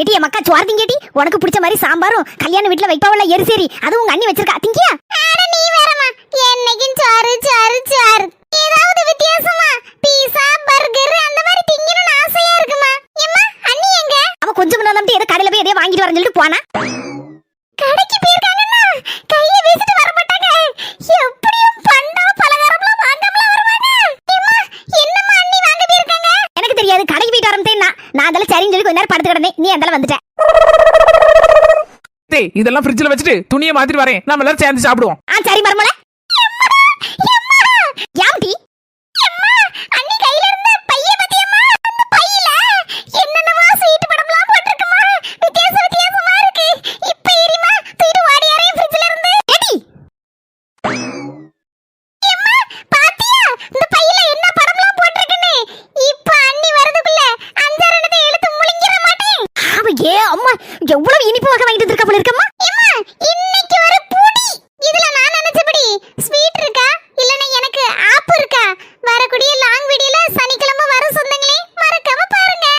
கேட்டி என் மக்கா சோறு திங்கேட்டி உனக்கு பிடிச்ச மாதிரி சாம்பாரும் கல்யாண வீட்டுல வைப்பாவல எரிசேரி அதுவும் உங்க அண்ணி வச்சிருக்கா. திங்கியா? நீ வேறமா என்னைக்கும் சோறு சோறு சோறு ஏதாவது வித்தியாசமா? பீஸா பர்கர் அந்த மாதிரி திங்கணும்னு ஆசையா இருக்குமா? எம்மா அண்ணி எங்க? அவ கொஞ்சம் முன்னாடி ஏதோ கடையில போய் எதையோ வாங்கிட்டு வரேன்னு சொல்லிட்டு போனா. கடைக்கு போயிருக்காங்கன்னா சரின்னு சொல்லி கொஞ்ச நேரம் படுத்து கிடந்தேன். நீ அதெல்லாம் வந்துட்ட. இதெல்லாம் ஃப்ரிட்ஜில் வச்சுட்டு துணியை மாத்திட்டு வரேன். நம்ம எல்லாரும் சேர்ந்து சாப்பிடுவோம். ஆ சரி மர்மல ஏ அம்மா எவ்வளவு இனிப்பு வகை வாங்கிட்டு இருக்கா போல இருக்கம்மா